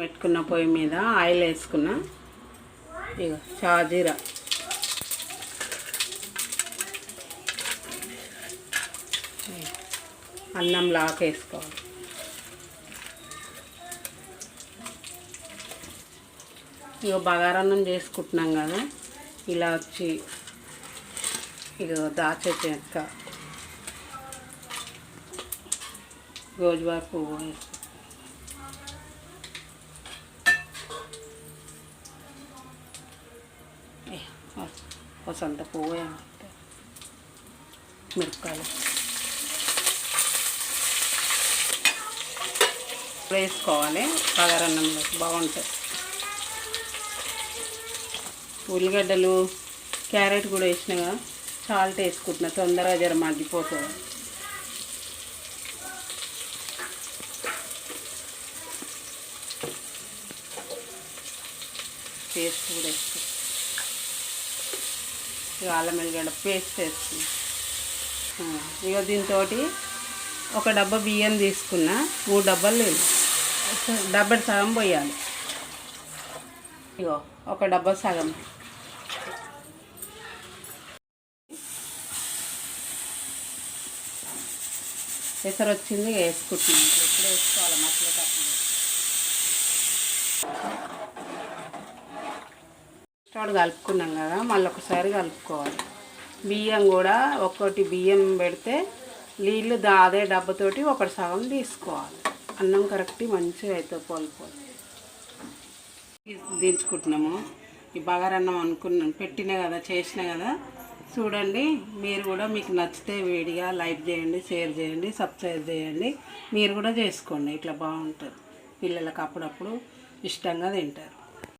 పెట్టుకున్న పొయ్యి మీద ఆయిల్ వేసుకున్నా. ఇక షాజీరా. అన్నం లాక్ వేసుకోవాలి. ఇక బగారన్నం చేసుకుంటున్నాం కదా ఇలా వచ్చి ఇక దాచే చెక్క. రోజువారి పువ్వు ఒక ఏ, వసంత పువ్వు ఏమంటే మిరపకాయలు. వేసుకోవాలి పగరన్నంలో బాగుంటుంది ఉల్లిగడ్డలు క్యారెట్ కూడా వేసినాగా సాల్ట్ వేసుకుంటున్నా తొందరగా జర మగ్గిపోతుంది. పేస్ట్ కూడా వేసుకుంటాం ఇక అల్లం ఎల్లిగడ్డ పేస్ట్ వేసుకున్నాం ఇక దీంతో ఒక డబ్బా బియ్యం తీసుకున్నా. మూడు డబ్బాలు లేదు డబ్బా సగం పోయాలి. ఇగో ఒక డబ్బా సగం. ఎసరు వచ్చింది ఇక వేసుకుంటున్నాం. ఎప్పుడు వేసుకోవాలి మసలు తప్పదు స్టవ్ కలుపుకున్నాం కదా మళ్ళీ ఒకసారి కలుపుకోవాలి. బియ్యం కూడా ఒక్కటి బియ్యం పెడితే నీళ్ళు అదే డబ్బతోటి ఒకటి సగం తీసుకోవాలి. అన్నం కరెక్ట్ మంచిగా అవుతుంది పోలిపోయి దించుకుంటున్నాము ఈ బగారన్నం అనుకున్నాను పెట్టినా కదా చేసినా కదా. చూడండి మీరు కూడా మీకు నచ్చితే వేడిగా లైక్ చేయండి షేర్ చేయండి సబ్స్క్రైబ్ చేయండి. మీరు కూడా చేసుకోండి ఇట్లా బాగుంటుంది. పిల్లలకు అప్పుడప్పుడు ఇష్టంగా తింటారు.